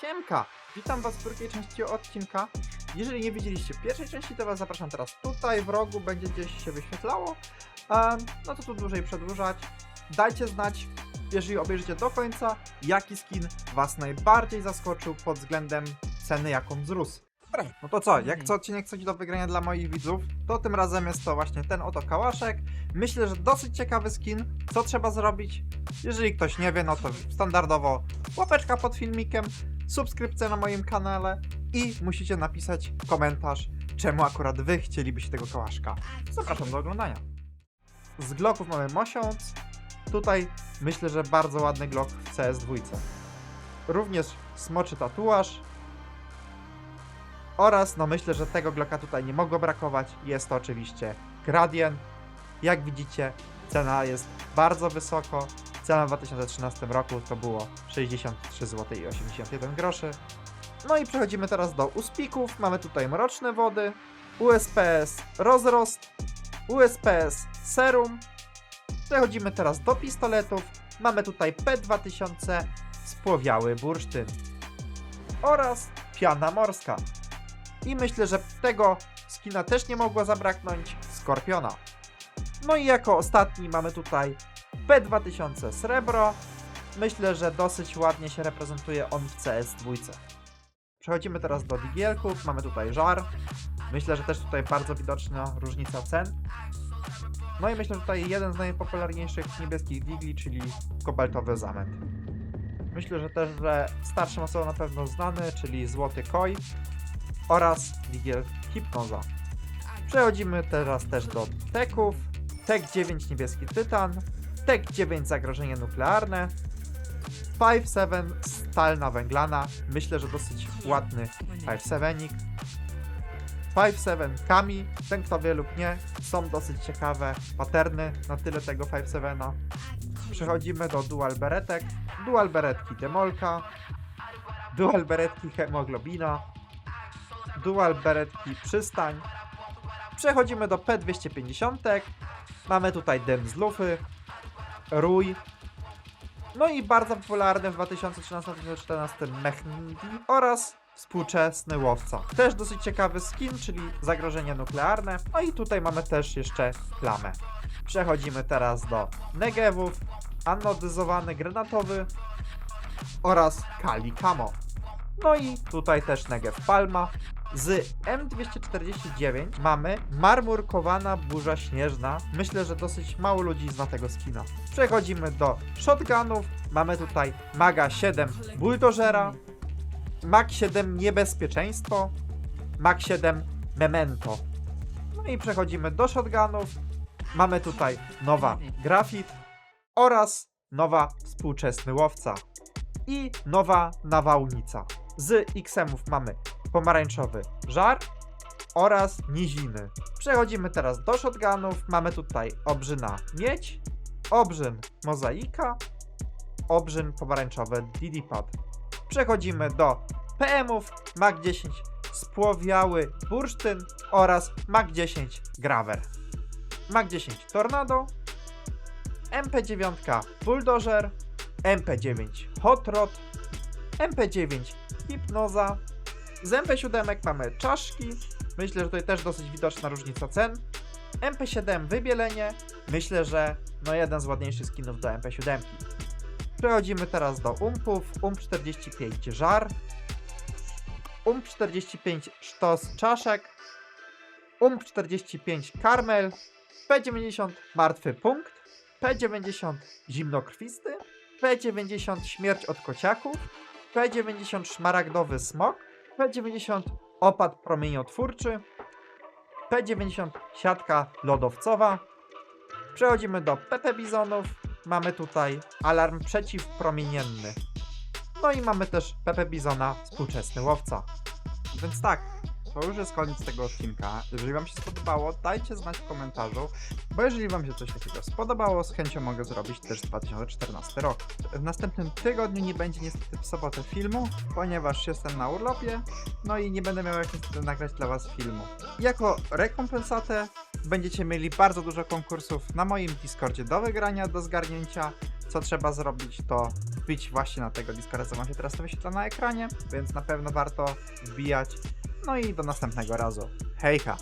Siemka! Witam Was w drugiej części odcinka. Jeżeli nie widzieliście pierwszej części, to Was zapraszam teraz tutaj, w rogu, będzie gdzieś się wyświetlało. Em, no to tu dłużej przedłużać. Dajcie znać, jeżeli obejrzycie do końca, jaki skin Was najbardziej zaskoczył pod względem ceny, jaką wzrósł. Dobra, no to co, jak co odcinek coś do wygrania dla moich widzów, to tym razem jest to właśnie ten oto kałaszek. Myślę, że dosyć ciekawy skin. Co trzeba zrobić? Jeżeli ktoś nie wie, no to standardowo łapeczka pod filmikiem, subskrypcja na moim kanale i musicie napisać komentarz, czemu akurat wy chcielibyście tego kałaszka. Zapraszam do oglądania. Z Glocków mamy Mosiąc. Tutaj myślę, że bardzo ładny Glock w CS2. Również smoczy tatuaż. Oraz, no myślę, że tego Glocka tutaj nie mogło brakować. Jest to oczywiście Gradient. Jak widzicie, cena jest bardzo wysoko. Cena w 2013 roku to było 63 zł i 81 groszy. No i przechodzimy teraz do uspików. Mamy tutaj mroczne wody, USPS rozrost, USPS serum. Przechodzimy teraz do pistoletów. Mamy tutaj P2000 spłowiały bursztyn oraz piana morska. I myślę, że tego skina też nie mogło zabraknąć Skorpiona. No i jako ostatni mamy tutaj P2000 srebro. Myślę, że dosyć ładnie się reprezentuje on w CS2. Przechodzimy teraz do digielków. Mamy tutaj żar. Myślę, że też tutaj bardzo widoczna różnica cen. No i myślę, że tutaj jeden z najpopularniejszych niebieskich digli, czyli kobaltowy zamęt. Myślę, że też, że starszym osobom na pewno znany, czyli złoty koi oraz digiel hipnoza. Przechodzimy teraz też do teków. Tek 9 niebieski tytan, Tek 9 zagrożenie nuklearne, 5-7 stalna węglana, myślę, że dosyć ładny 5-7nik. 5-7 kami, ten kto wie lub nie, są dosyć ciekawe paterny na tyle tego 5-7. Przechodzimy do dual beretek, dual beretki demolka, dual beretki hemoglobina, dual beretki przystań. Przechodzimy do P250. Mamy tutaj dym z lufy, rój. No i bardzo popularny w 2013-2014 Mechnidi oraz współczesny łowca. Też dosyć ciekawy skin, czyli zagrożenie nuklearne. No i tutaj mamy też jeszcze plamę. Przechodzimy teraz do negewów, anodyzowany granatowy oraz Kali Camo. No i tutaj też negew palma. Z M249 mamy marmurkowana burza śnieżna. Myślę, że dosyć mało ludzi zna tego skina. Przechodzimy do shotgunów. Mamy tutaj Maga 7 Bulldozera, Mag 7 Niebezpieczeństwo, Mag 7 Memento. No i przechodzimy do shotgunów. Mamy tutaj nowa Grafit oraz nowa Współczesny Łowca i nowa Nawałnica. Z XM-ów mamy pomarańczowy żar oraz niziny. Przechodzimy teraz do shotgunów. Mamy tutaj obrzyna miedź, obrzyn mozaika, obrzyn pomarańczowy Didipad. Przechodzimy do PM-ów Mag 10 spłowiały bursztyn oraz Mag 10 graver. Mag 10 tornado, MP9 bulldozer, MP9 hot rod, MP9 hipnoza, z MP7 mamy czaszki. Myślę, że tutaj też dosyć widoczna różnica cen. MP7 wybielenie. Myślę, że no jeden z ładniejszych skinów do MP7. Przechodzimy teraz do umpów. Ump 45 żar. Ump 45 sztos czaszek. Ump 45 karmel. P90 martwy punkt. P90 zimnokrwisty. P90 śmierć od kociaków. P90 szmaragdowy smok. P90 opad promieniotwórczy, P90 siatka lodowcowa. Przechodzimy do PP Bizonów. Mamy tutaj alarm przeciwpromienienny. No i mamy też PP Bizona współczesny łowca. Więc tak, to już jest koniec tego odcinka. Jeżeli Wam się spodobało, dajcie znać w komentarzu, bo jeżeli Wam się coś takiego spodobało, z chęcią mogę zrobić też 2014 rok. W następnym tygodniu nie będzie niestety w sobotę filmu, ponieważ jestem na urlopie, no i nie będę miał jak niestety nagrać dla Was filmu. Jako rekompensatę będziecie mieli bardzo dużo konkursów na moim Discordzie do wygrania, do zgarnięcia co trzeba zrobić, to wbić właśnie na tego Discorda, co się teraz to wyświetla na ekranie, więc na pewno warto wbijać. No i do następnego razu. Hejka!